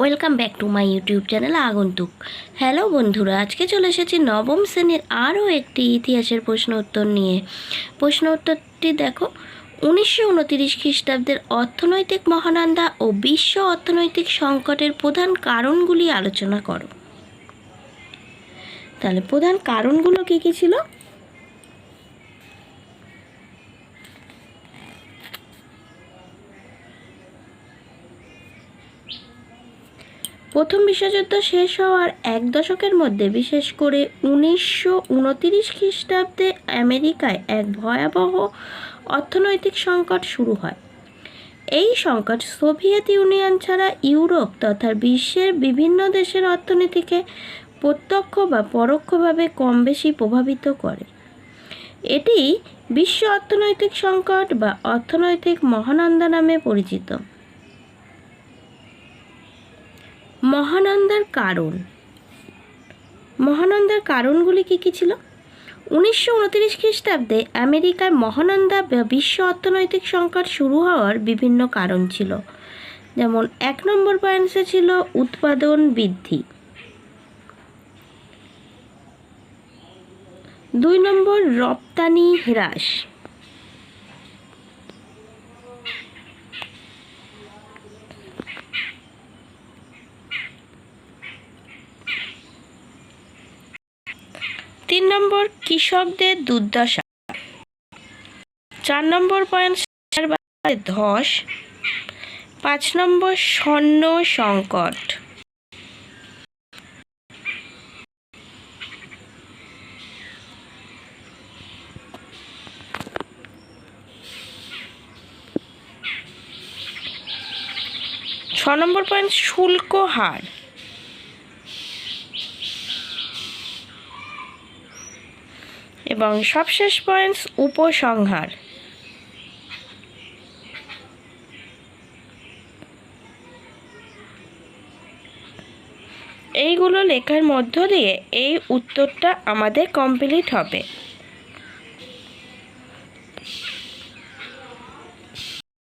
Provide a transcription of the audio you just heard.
Welcome back to my YouTube channel আগন্তুক। Hello বন্ধুরা, আজকে চলে এসেছি নবম শ্রেণির আরও একটি ইতিহাসের প্রশ্ন উত্তর নিয়ে। প্রশ্ন উত্তরটি দেখো, উনিশশো উনতিরিশ খ্রিস্টাব্দের অর্থনৈতিক মহানন্দা ও বিশ্ব অর্থনৈতিক সংকটের প্রধান কারণগুলি আলোচনা করো। তাহলে প্রধান কারণগুলো কী কী ছিল? প্রথম বিশ্বযুদ্ধ শেষ হওয়ার এক দশকের মধ্যে, বিশেষ করে উনিশশো উনতিরিশ খ্রিস্টাব্দে আমেরিকায় এক ভয়াবহ অর্থনৈতিক সংকট শুরু হয়। এই সংকট সোভিয়েত ইউনিয়ন ছাড়া ইউরোপ তথা বিশ্বের বিভিন্ন দেশের অর্থনীতিকে প্রত্যক্ষ বা পরোক্ষভাবে কম বেশি প্রভাবিত করে। এটি বিশ্ব অর্থনৈতিক সংকট বা অর্থনৈতিক মহানন্দা নামে পরিচিত। মহানন্দার কারণ। মহানন্দার কারণগুলি কী কী ছিল? উনিশশো উনতিরিশ খ্রিস্টাব্দে আমেরিকায় মহানন্দা বিশ্ব অর্থনৈতিক সংকট শুরু হওয়ার বিভিন্ন কারণ ছিল। যেমন, এক নম্বর পয়েন্টসে ছিল উৎপাদন বৃদ্ধি। দুই নম্বর, রপ্তানি হ্রাস। তিন নম্বর কৃষকদের দুর্দশা। চার নম্বর পয়েন্ট ধস। পাঁচ নম্বর স্বর্ণ সংকট। ছ নম্বর পয়েন্ট শুল্ক হার। এবং সবশেষ পয়েন্টস উপসংহার। এইগুলো লেখার মধ্য দিয়ে এই উত্তরটা আমাদের কমপ্লিট হবে।